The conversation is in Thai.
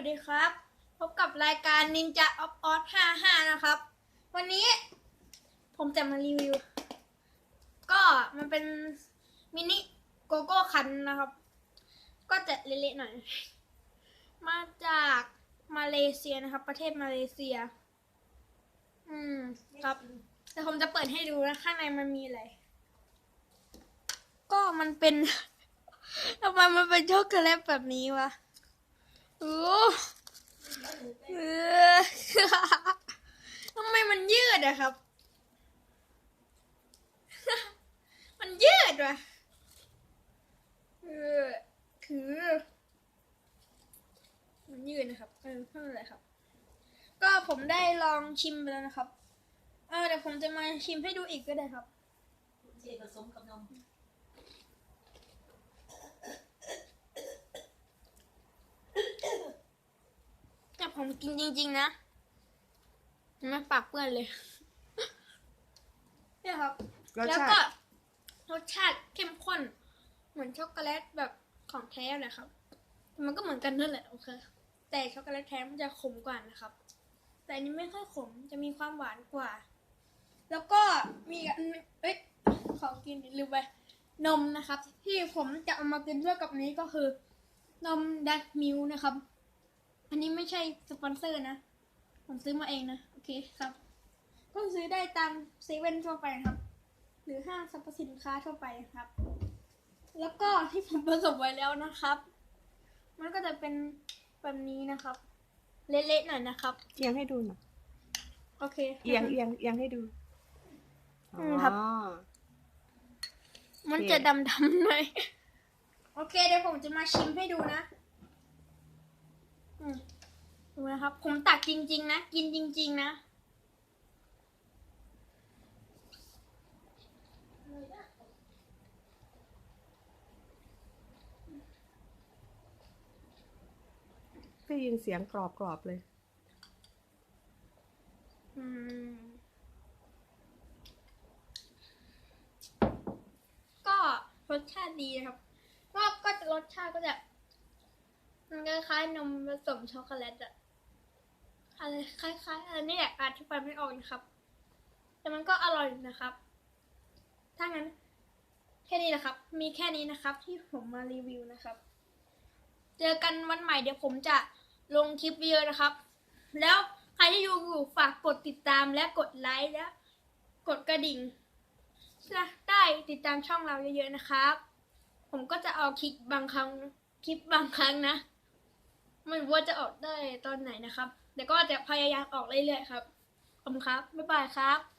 วัสดีครับ พบกับรายการ Ninja of Oz 55 นะครับ วันนี้ผมจะมารีวิว ก็มันเป็นมินิโกโก้คันนะครับ ก็จะเละๆหน่อย มาจากมาเลเซียนะครับ ประเทศมาเลเซีย อืมครับแต่ผมจะเปิดให้ดูนะ ข้างในมันมีอะไร ก็มันเป็นทำไมมันเป็นช็อกโกแลตแบบนี้วะ โอ้เออทำไมมันยืดอะครับ มันยืดวะเออคือ มันยืดนะครับเออไม่เป็นไรครับ ก็ผมได้ลองชิมไปแล้วนะครับ เออเดี๋ยวผมจะมาชิมให้ดูอีกก็ได้ครับเทผสมกับนม ผมกินจริง ๆ นะไม่ปากเปื้อนเลยเนี่ยครับ รสแล้วชาก็ติรสชาติเข้มข้น เหมือนช็อกโกแลตแบบของแท้เลยครับ มันก็เหมือนกันนั่นแหละโอเค แต่ช็อกโกแลตแท้มันจะขมกว่านะครับ แต่อันนี้ไม่ค่อยขมจะมีความหวานกว่า แล้วก็มีอีกอันนึงเอ้ยของกินลืมไปนมนะครับ ที่ผมจะเอามากินด้วยกับนี้ก็คือ นมดักมิลนะครับ อันนี้ไม่ใช่สปอนเซอร์นะ ผมซื้อมาเองนะ โอเคครับ ก็ซื้อได้ตามเซเว่นทั่วไปนะครับ หรือห้างสรรพสินค้าทั่วไปครับ แล้วก็ที่ผมผสมไว้แล้วนะครับ มันก็จะเป็นแบบนี้นะครับ เละๆหน่อยนะครับ เอียงให้ดูหน่อยโอเคเอียงเอียงเอียงให้ดูอืมครับอ๋อมันโอเคจะดำๆหน่อย โอเคเดี๋ยวผมจะมาชิมให้ดูนะอืม ดูนะครับ ผมตักจริง ๆ นะ กินจริง ๆ นะได้ยินเสียงกรอบกรอบๆเลย อืม ก็รสชาติดีนะครับก็ก็จะรสชาติก็จะ มันคล้ายๆนมผสมช็อกโกแลตอะอะไรคล้ายๆอะไรนี่แหละอธิบายไม่ออกนะครับ แต่มันก็อร่อยนะครับ ถ้างั้นแค่นี้นะครับ มีแค่นี้นะครับ ที่ผมมารีวิวนะครับ เจอกันวันใหม่เดี๋ยวผมจะลงคลิปวิดีโอนะครับ แล้วใครที่ดูอยู่ฝากกดติดตามและกดไลค์และกดกระดิ่งจะได้ติดตามช่องเราเยอะๆนะครับ ผมก็จะเอาคลิปบางครั้งคลิปบางครั้งนะ ไม่รู้ว่าจะออกได้ตอนไหนนะครับ แต่ก็จะพยายามออกเรื่อยๆครับขอบคุณครับ บ๊ายบายครับ